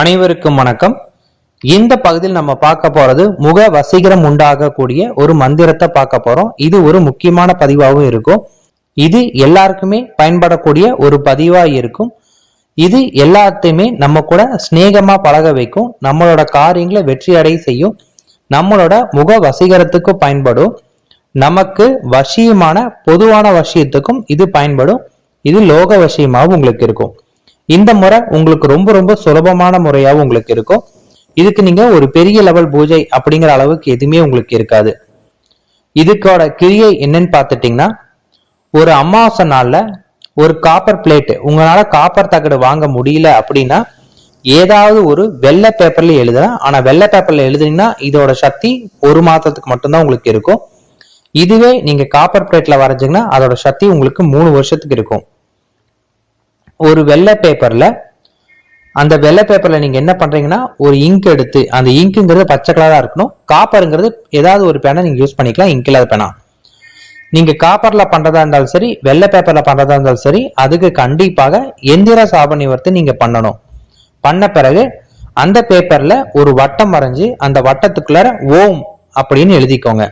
அனைவருக்கும் வணக்கம். இந்த பகுதியில் நம்ம பார்க்க போறது முக வசீகரம் உண்டாகக்கூடிய ஒரு மந்திரத்தை பார்க்க போறோம். இது ஒரு முக்கியமான பதிவாகவும் இருக்கும். இது எல்லாருக்குமே பயன்படக்கூடிய ஒரு பதிவா இருக்கும். இது எல்லாத்தையுமே நம்ம கூட சிநேகமா பழக வைக்கும். நம்மளோட காரியங்களை வெற்றி அடைய செய்யும். நம்மளோட முக வசீகரத்துக்கு பயன்படும். நமக்கு வசியமான பொதுவான வசியத்துக்கும் இது பயன்படும். இது லோக வசியமாகவும் உங்களுக்கு இருக்கும். இந்த முறை உங்களுக்கு ரொம்ப ரொம்ப சுலபமான முறையாகவும் உங்களுக்கு இருக்கும். இதுக்கு நீங்க ஒரு பெரிய லெவல் பூஜை அப்படிங்கிற அளவுக்கு எதுவுமே உங்களுக்கு இருக்காது. இதுக்கோட கிரியை என்னன்னு பார்த்துட்டீங்கன்னா ஒரு அமாவாசை நாள்ல ஒரு காப்பர் பிளேட் உங்களால காப்பர் தகடு வாங்க முடியல அப்படின்னா ஏதாவது ஒரு வெள்ளை பேப்பர்ல எழுதலாம் ஆனா வெள்ளை பேப்பர்ல எழுதுனீங்கன்னா இதோட சக்தி ஒரு மாதத்துக்கு மட்டும்தான் உங்களுக்கு இருக்கும். இதுவே நீங்க காப்பர் பிளேட்ல வரைஞ்சிங்கன்னா அதோட சக்தி உங்களுக்கு மூணு வருஷத்துக்கு இருக்கும். ஒரு வெள்ளை பேப்பர்ல அந்த வெள்ளை பேப்பர்ல நீங்க என்ன பண்றீங்கன்னா ஒரு இங்க் எடுத்து அந்த இங்க்குங்கிறது பச்சை கலரா இருக்கணும். காப்பருங்கிறது ஏதாவது ஒரு பேனை நீங்க யூஸ் பண்ணிக்கலாம் இங்க் இல்லாத பேனா நீங்க காப்பர்ல பண்றதா இருந்தாலும் சரி வெள்ளை பேப்பர்ல பண்றதா இருந்தாலும் சரி அதுக்கு கண்டிப்பாக எந்திர சாபனை நிவர்த்தி நீங்க பண்ணணும். பண்ண பிறகு அந்த பேப்பர்ல ஒரு வட்டம் வரைஞ்சு அந்த வட்டத்துக்குள்ளார ஓம் அப்படின்னு எழுதிக்கோங்க.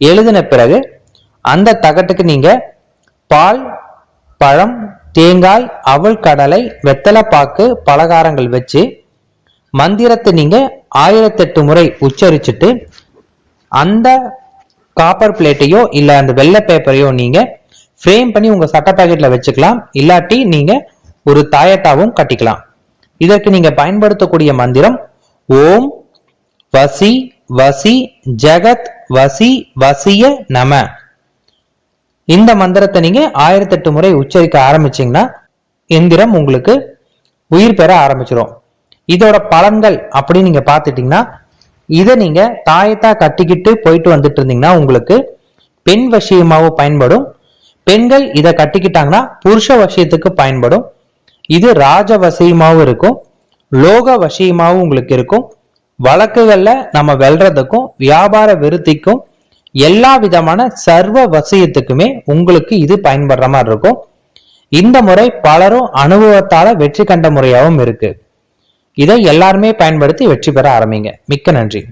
எழுதின பிறகு அந்த தகட்டுக்கு நீங்க பால் பழம் தேங்காய் அவல் கடலை வெத்தலைப்பாக்கு பலகாரங்கள் வச்சு மந்திரத்தை நீங்க ஆயிரத்தெட்டு முறை உச்சரிச்சுட்டு அந்த காப்பர் பிளேட்டையோ இல்லை அந்த வெள்ளை பேப்பரையோ நீங்க ஃப்ரேம் பண்ணி உங்க சட்ட பாக்கெட்ல வச்சுக்கலாம். இல்லாட்டி நீங்க ஒரு தாயட்டாவும் கட்டிக்கலாம். இதற்கு நீங்க பயன்படுத்தக்கூடிய மந்திரம் ஓம் வசி வசி ஜெகத் வசி வசிய நம. இந்த மந்திரத்தை நீங்க ஆயிரத்தெட்டு முறை உச்சரிக்க ஆரம்பிச்சீங்கன்னா எந்திரம் உங்களுக்கு உயிர் பெற ஆரம்பிச்சிடும் இதோட பலன்கள் அப்படின்னு நீங்க பார்த்துட்டீங்கன்னா இதை நீங்க தாயத்தா கட்டிக்கிட்டு போயிட்டு வந்துட்டு இருந்தீங்கன்னா உங்களுக்கு பெண் வசியமாகவும் பயன்படும். பெண்கள் இதை கட்டிக்கிட்டாங்கன்னா புருஷ வசியத்துக்கு பயன்படும். இது ராஜ வசியமாகவும் இருக்கும். லோக வசியமாகவும் உங்களுக்கு இருக்கும். வழக்குகளில் நம்ம வெல்றதுக்கும் வியாபார விருத்திக்கும் எல்லா விதமான சர்வ வசியத்துக்குமே உங்களுக்கு இது பயன்படுற மாதிரி இருக்கும். இந்த முறை பலரும் அனுபவத்தால வெற்றி கண்ட முறையாகவும் இருக்கு. இதை எல்லாருமே பயன்படுத்தி வெற்றி பெற ஆரம்பிங்க. மிக்க நன்றி.